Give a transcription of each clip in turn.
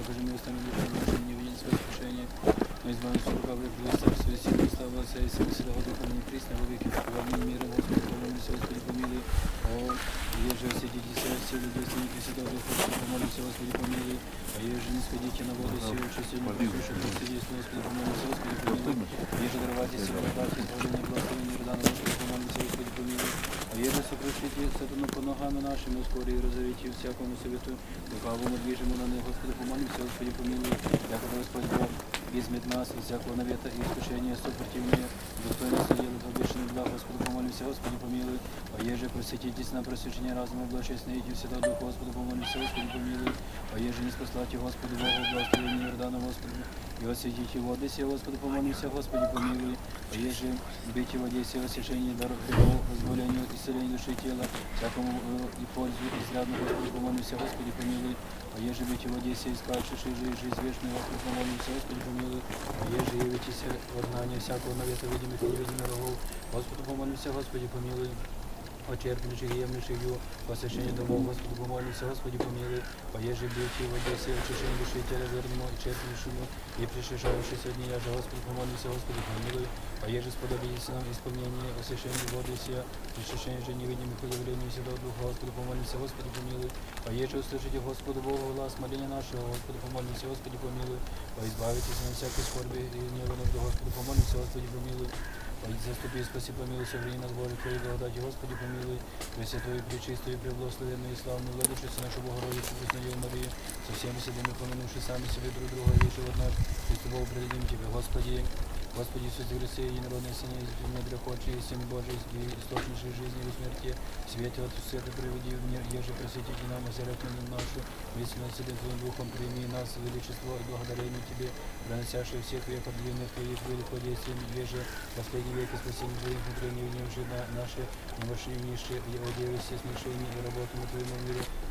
покажи мне устами души наши, не видеть свое искушение, но избавим от лукавых дел, царство и силы, слава Отца и Сына, и Святого Духа, ныне и присно, во веки, во мне мира, Господи, помолимся, Господи, помилуй, о, еже осветите себя силы, действенники Святого Духа, Господи, помолимся, Господи, помилуй, а еже не сходите на воду силу, чистую, не послушай, Господи, Господи, помолимся, Господи, помилуй, еже даровайте силу, дайте избавление, благословение, Иордана, Господи, помолимся, Господи, помилуй, а еже сокрушите сатану по ногами нашими, скорі і розорите всякому совету, лукавому движему на них, Господи, помолимся, Господи, помилуй, як Господь Бог, измет нас от всякого навета и искушения, сопротивления, достойно сидел в обещанный благ, Господи, помолимся, Господи, помилуй, а еже просветитесь на просвещение разума, благочестные Святого Духа, Господи, помолимся, Господи, помилуй, а еже не спаслати Господу Богу, благословение Иордана, Господи, и осветите воды сие, Господи, помолимся, Господи, помилуй, а еже бить в воде сие освящение, дар грехов, возволению, исцеление души и тела, всякому э, и пользу, изрядно, Господи, помолимся, Господи, помилуй, а еже бить в воде и же жизнь, жизнь вечную, Господи, помолимся, Господи, помилуй, а еже явитесь от знания всякого навета видимых и невидимых врагов, Господи, помолимся, Господи, помилуй, очерпнувших, емнувших ее, посвящение домов, Господи, помолимся, Господи, помилуй, поеже бьете в воде все очищение души и тела верному, и черпнувшему, и пришешавшись от нее, же, Господи, помолимся, Господи, помилуй, поеже сподобитесь нам исполнение освящения воды сия, пришешение же невидимых явлений Святого Духа, Господи, помолимся, Господи, помилуй, поеже услышите Господу Богу глаз моления нашего, Господи, помолимся, Господи, помилуй, поизбавитесь на всякой скорби и гнева нужды, Господи, помолимся, Господи, помилуй, Пойди заступи, спаси, помилуй, соврени нас, Боже, Твоей благодати, Господи, помилуй, Пресвятую, Пречистую, Преблагословенную и славную Владычицу нашу Богородицу, Преснодеву Марию, со всеми святыми, поминувши сами себе друг друга, еще вот нас, Христу Богу предадим Тебе, Господи, Господи Иисусе Христе, единородный Сыне, из недр Отче, и Сыне Божий, и источнейшей жизни и смерти, свете от света приведи в мир, еже просветите нам, озерятную нашу, весельно седым Твоим Духом, прими нас, величество и благодарение Тебе, проносящие всех веков длинных Твоих великодействий, еже последний век и спасение Твоих внутренних вневши на наши немощнейшие и одевы все смешения и работы на Твоему миру, смешили еже всем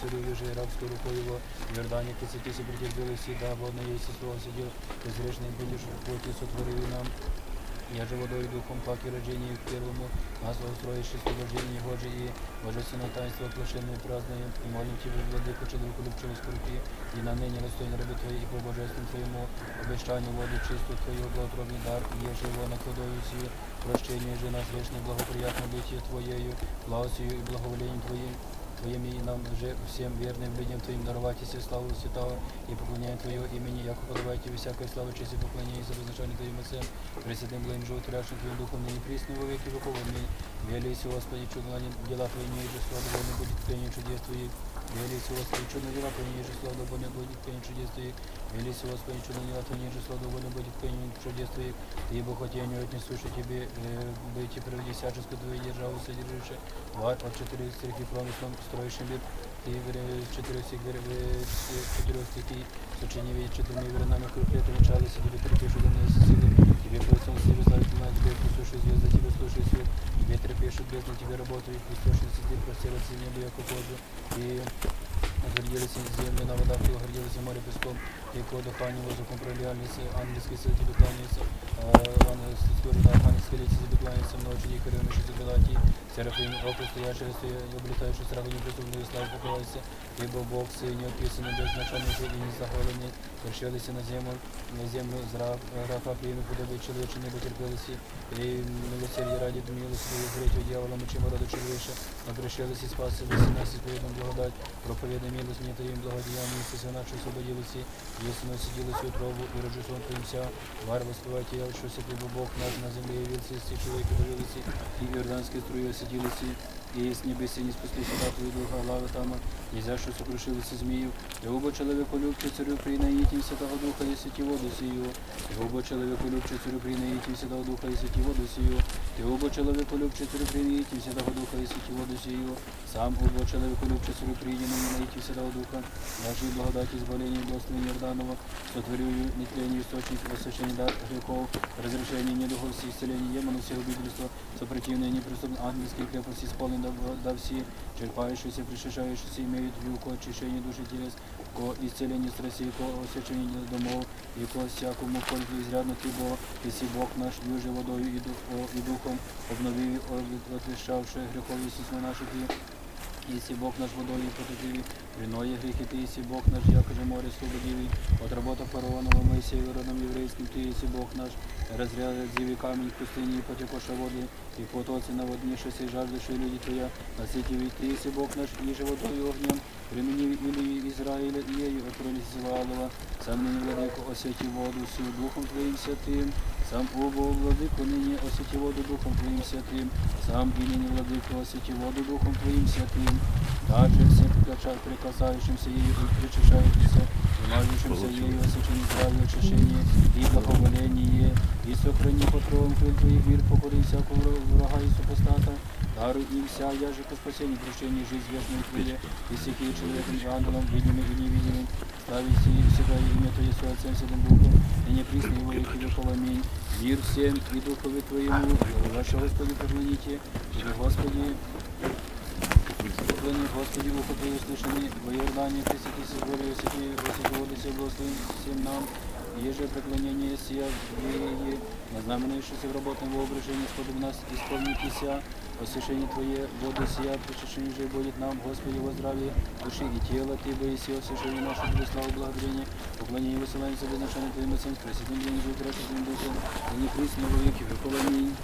царю, еже рабскую руку его, в Иордане, кицетись и претерпел и всегда, водно есть и слово сидел, безгрешный будешь, плоти сотворили нам, я же водой и духом, как и рождение к первому, нас устроишь освобождение Божие и божественное таинство оглашенное празднуем, и молим Тебя, Владыку, человеку любчивой скорби, и на ныне достойно раби Твоей, и по божеству Твоему обещанию воду чистую Твою благотворный дар, и еже его накладою сию, прощение же нас вечное благоприятное бытие Твоею, благосию и благоволением Твоим, Твоим и нам же всем верным людям Твоим даровать и славу святого и поклоняем Твое имени, яко подавайте всякой славы, честь и поклонение за возношение Твоим Отцем, Пресвятым благим животворящим Твоим Духом, ныне присно во веки веков. Аминь. Велись, Господи, чудо дела Твои, не же слава довольно будет тканью чудес Твоих. Велись, Господи, чудо дела Твои, не же слава довольно будет тканью чудес Твоих. Велись, Господи, чудо дела Твои, не же слава довольно будет тканью чудес Твоих. Ты, Бог, отеню отнесуши Тебе, э, быть и приведи всяческую Твою державу содержишь. Вар от четырех стрихи промыслом строишь мир. Ты в четырех стих, в четырех стихи, сочини видеть четырьмя вернами крупнее, начало себе перепишу до нас силы. Тебе просил себе славить на тебе, послушай звезды, тебе слушай свет. Ветры пишут, бездна тебе работает, источницы ты простираться небо, яко кожу. И отвердились земли на водах, и огордилось море песком, и по дыханию воздухом пролились, ангельские силы тебе кланяются, скоро на архангельской лице тебе кланяются, ночью и кореныши тебе дати, серафим, око стоящие, и облетающие страху неприступную славу покрывайся, ибо Бог Сын описанный безначальный и не захваленный, пришелися на землю, на землю з раб- графа приїмів подоби чоловіче небо терпілися, і милосердя раді милості зретю дьявола мечем роду чоловіче, а пришелися і спасилися нас і сповідом благодать, проповідна милость не твоїм благодіянням, і все наче освободилися, мы сиділи свою траву, и роджу сон твоїмся, вар воспівати я, що сякий Бог наш на землі явился, если всі чоловіки дивилися, і іорданські струї осиділися, и с небес не спасли сюда твои духа, главы там, нельзя, что сокрушились змею. Любо человеку любче, царю принаитим Святого Духа, и сети воду сию. Любо человеку любче, царю принаитим Святого Духа, и сети воду сию. Любо человеку любче, царю принаитим Святого Духа, и сети воду сию. Сам убо человеку любче, царю и наитим Святого Духа. Нашей благодати, избавления, благословения Иорданова, сотворю нетление источник, освящение дар грехов, разрешение недугов, исцеление демонов, всех убительства, сопротивление неприступных ангельских крепости, исполнен да, все, черпающиеся, пришешающиеся имеют вилку очищение души телес, ко исцелению страстей, ко освящение домов, и ко всякому пользу изрядно ты Бог, если Бог наш, юже водою и, дух, и духом, обновив, отвещавши грехов, естественно наших і Если Бог наш водою потопив, виное грехи ты, если Бог наш, якоже море освободил, от работа фараонова Моисея родом еврейским, ты, если Бог наш, разряжает зиви камень в пустыне и потекоша воды, и потоцы наводнившись и жаждущие люди твоя, насытив ты, если Бог наш, ниже водою огнем, применив или Израиля и ею, отроли Зевалова, сам ныне владыку освети воду всю Духом Твоим святым, сам убо владыку ныне освети воду Духом Твоим святым, сам и ныне владыку освети воду Духом Твоим святым, также всем прикаса- прикасающимся ею и причащающимся, и мажущимся ею освящение здравия, очищение и благоволение, и сохрани покровом крыль Твоих мир, покори всякого вра- врага и супостата, даруй им вся, я же по спасению, прощение, жизнь вечную Твоя, и всякие человеком и ангелом, видимым и невидимым, ставить и всегда имя Твое с Отцем Святым Духом, и не присно его веки веков. Аминь. Мир всем и Духове Твоему, ваше Господи, поклоните, и Господи, поклони Господи, Богу Твое услышаны, во Иордане, Христе, Сигоре, Осети, Осети, Водосе, благослови всем нам, еже преклонение сия в вере, назнаменующееся в работном воображении, сподоб нас исполнитеся, освящение Твое, воду сия, причащение же будет нам, Господи, во здравие души и тела, Ты, боиси, освящение наше, Тебе славу, благодарение, поклонение, высылаем себе отношение Твоим Отцем, с Пресвятым День, Жив, Пресвятым Духом, и не присно во веки веков. Аминь.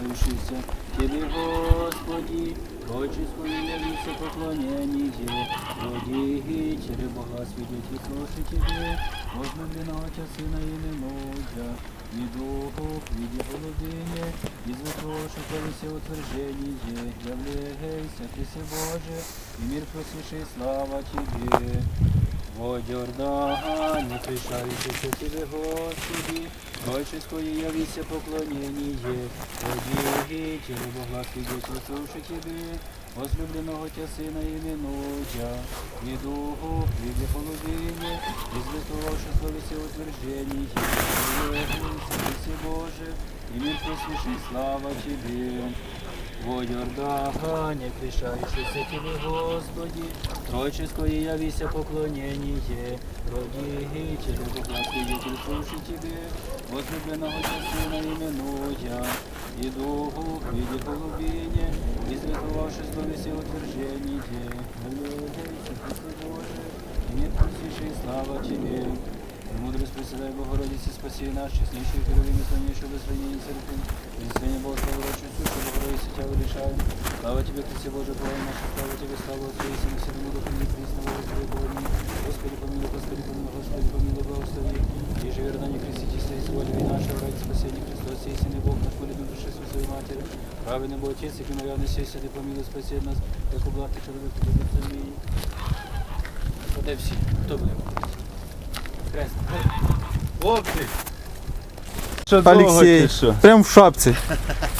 не встречающийся Тебе, Господи, Отческую явится поклонение, Родители Бога свидетель слушай Тебе, возлюбленного Отца Сына и немудя, и Духов, в виде полудыне, и звукоши все утверждение, являйся, Ты си Боже, и мир просвеши, слава Тебе. Во Йордане, пришающийся Тебе, Господи, Отческое явися поклонение, Родителю Бога свидетель слушай Тебе, возлюбленного Тя Сына именуя, и Духу, в виде полудыне, известовавши слове все утверждение, Являйся, Ты си Боже, и мир просвеши, слава Тебе. Во Йордане, пришающийся Тебе, Господи, Тройческое явися поклонение, Родителю Бога свидетель слушай Тебе, возлюбленного Тя Сына именуя, и Духу, в виде голубине, известовавши слове все утверждение, Аллилуйся, Христе Боже, и мир просвещай, слава Тебе. Мудрость Пресвятой Богородицы, спаси нас, честнейшую первым и славнейшую благословение церкви, Вознесение Бога, славу рочью сушу, Богородицы, Тя величаем. Слава Тебе, Христе Боже, Бога наша, слава Тебе, слава Отцу и Сыну, Святому Духу, и присно во веки веков. Аминь. Господи, помилуй, Господи, помилуй, Господи, помилуй, благослови. Еже верно не креститесь, и изволи и нашего ради спасения Христос, истинный Бог, наш полюбил души со своей матери. Праведный Бог, Отец, и киновярный сей, святый, помилуй, спаси нас, як облах ти чоловік, тобі Амінь. Ходи всі, хто буде? Хрест. Хлопці! Олексій, прям в шапці.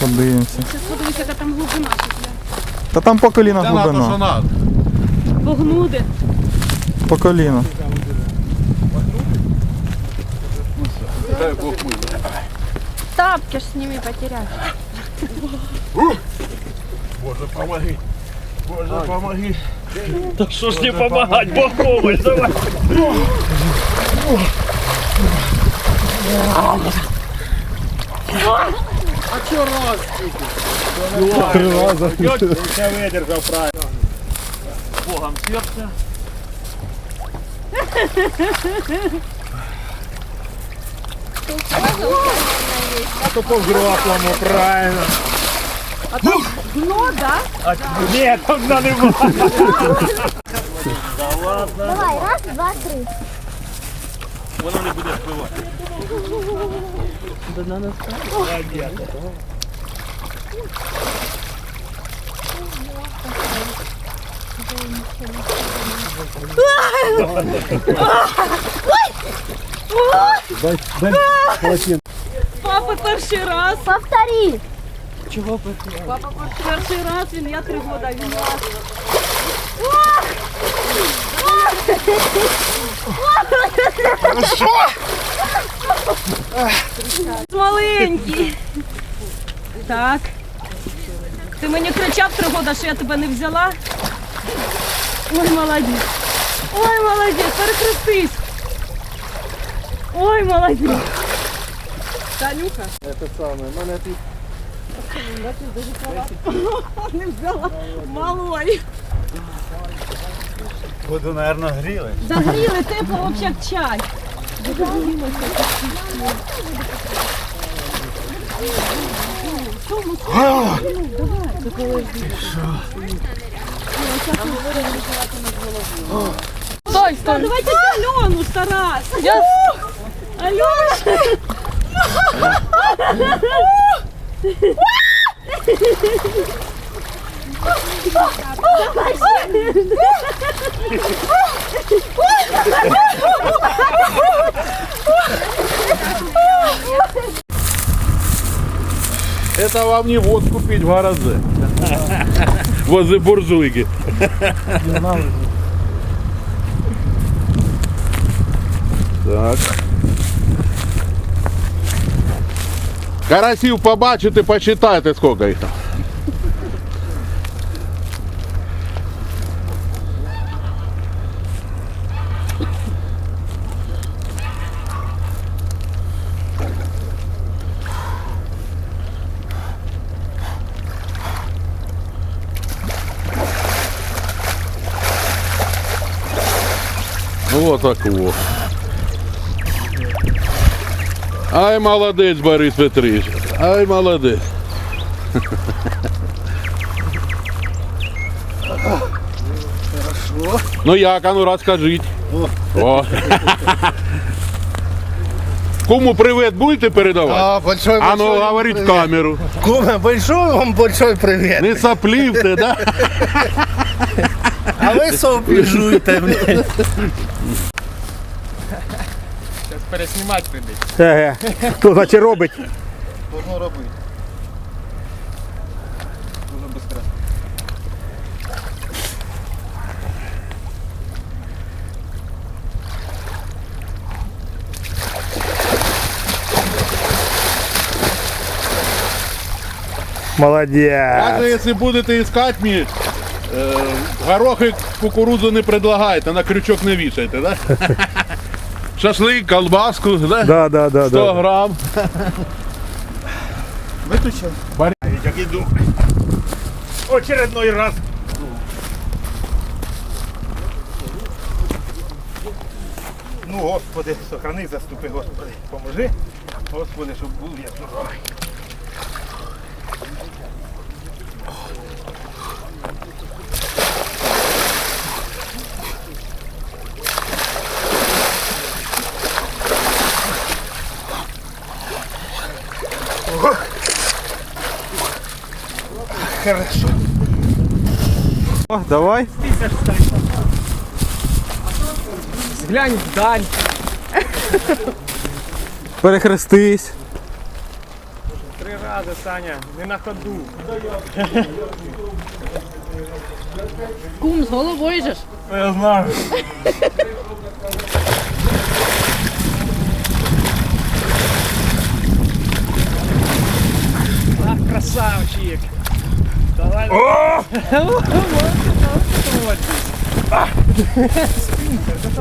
Подивимося. Зараз подивися, яка там глибина. Та там по коліна Це надо, що глибина. надо. Погнуде. По коліна. Тапки ж сними потеряв. Боже, помоги. Боже, помоги. Так що ж не помогать, Бог помощь, давай. Три рази. Я видержав правильно. Богом сердце. А то по взрослому, правильно. Дно, да? А, ні, там дна нема. Давай, раз, два, три. Воно не буде впливати. Папа перший раз. Повтори. Папа перший раз, він я три года, він раз. Маленький. Так. Ти мені кричав три года, що я тебе не взяла. Ой, молодець. Ой, молодець, перехрестись. Ой, молодець. Танюха. Не взяла малой. Буду, наверное, гріли. Загріли тепло, взагалі як чай. Стой, стой. Давайте Алену, Тарас. Я... Алена. Это вам не водку пить в городе. Возле буржуйки. Так. Карасів побачите, посчитайте, сколько їх там. Вот так вот. Ай, молодець, Борис Петрич. Ай, молодець. Хорошо. Ну як, а ну розкажіть. О. Кому привіт будете передавати? А, большой, А ну большой говорить в привет. камеру. Кума, большой вам большой привет. Не соплівте, да? А ви соплі жуйте, блядь. Хто значить робить? Можна робити. Дуже швидко. Молодець. Даже якщо будете искать мені, горохи кукурудзу не предлагайте, на крючок не вішайте, да? Шашлик, колбаску, да? Да, да, да, 100 да. грам. Як іду. Очередной раз. Ну, Господи, сохрани, заступи, Господи, поможи. Господи, щоб був я здоровий. Хорошо. О, давай. Глянь вдаль. Перехрестись. Три рази, Саня, не на ходу. Кум з головою же ж. Я знаю. Ах, красавчик. Давай. О!